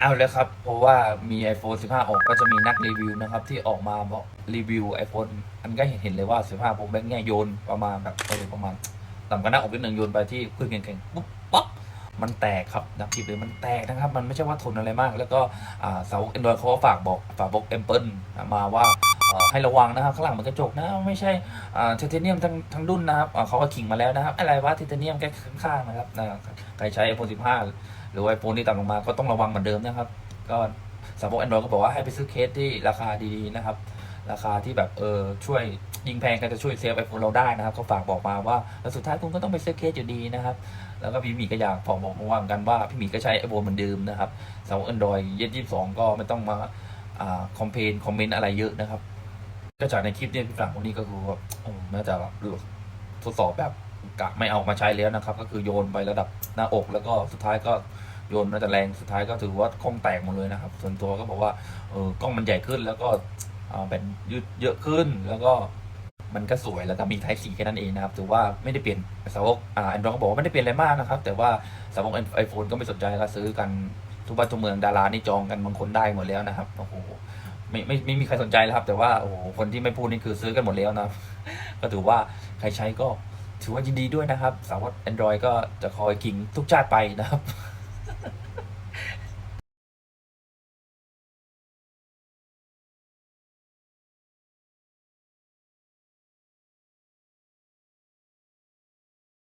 เอาแล้วครับ เพราะว่ามี iPhone 15 ออกก็จะมีนักรีวิวนะครับ ที่ออกมาบอกรีวิว iPhone อันก็เห็นเห็นเลยว่า 15 Pro Max เนี่ยโยนประมาณแบบเออประมาณต่ำกว่าหน้าอกนิดหนึ่งโยนไปที่พื้นแข็งๆปุ๊บป๊อกมันแตกครับนักทิปเลยมันแตกนะครับ มันไม่ใช่ว่าทนอะไรมาก แล้วก็อ่าเสา Android เขาก็ฝากบอกฝากบอกแอมเปิลมาว่า ให้ระวังนะครับข้างหลังมันกระจกนะไม่ใช่อ่าไทเทเนียมทั้งทั้งรุ่นนะครับเขาก็ขิงมาแล้วนะครับ อะไรวะไทเทเนียมแค่ข้างๆนะครับใครใช้ iPhone 15 หรือ iPhone ที่ต่ำลงมาก็ต้องระวังเหมือนเดิมนะครับ ก็สาวก Android ก็บอกว่าให้ไปซื้อเคสที่ราคาดีๆนะครับ ราคาที่แบบเออช่วยยิงแพงก็จะช่วยเซฟไอโฟนเราได้นะครับเขาฝากบอกมาว่าแล้วสุดท้ายคุณก็ต้องไปซื้อเคสอยู่ดีนะครับ แล้วก็พี่หมีก็อยากฝากบอกมาว่ากันว่าพี่หมีก็ใช้ไอโฟนเหมือนเดิมนะครับสาวก Android เยี่สองก็ไม่ต้องมาอ่าคอมเพนคอมเมนต์อะไรเยอะนะครับ ก็จากในคลิปเนี่ยพี่ฝรั่งคนนี้ก็คือว่าน่าจะแบบทดสอบแบบกะไม่เอามาใช้แล้วนะครับ ก็คือโยนไประดับหน้าอก แล้วก็สุดท้ายก็โยนน่าจะแรงสุดท้ายก็ถือว่ากล้องแตกหมดเลยนะครับ ส่วนตัวก็บอกว่าเออกล้องมันใหญ่ขึ้นแล้วก็เป็นยืดเยอะขึ้นแล้วก็มันก็สวยแล้วก็มีไทป์สีแค่นั้นเองนะครับ ถือว่าไม่ได้เปลี่ยนสาวกอ่าแอนดรอยก็บอกว่าไม่ได้เปลี่ยนอะไรมากนะครับ แต่ว่าสาวกไอโฟนก็ไม่สนใจก็ซื้อกันทุกบ้านทุกเมืองดารานี่จองกันบางคนได้หมดแล้วนะครับโอ้โห ไม่ไม่ไม่มีใครสนใจแล้วครับ แต่ว่าโอ้โหคนที่ไม่พูดนี่คือซื้อกันหมดแล้วนะ ก็ถือว่าใครใช้ก็ถือว่ายินดีด้วยนะครับ สาวก Android ก็จะคอยกิงทุกชาติไปนะครับ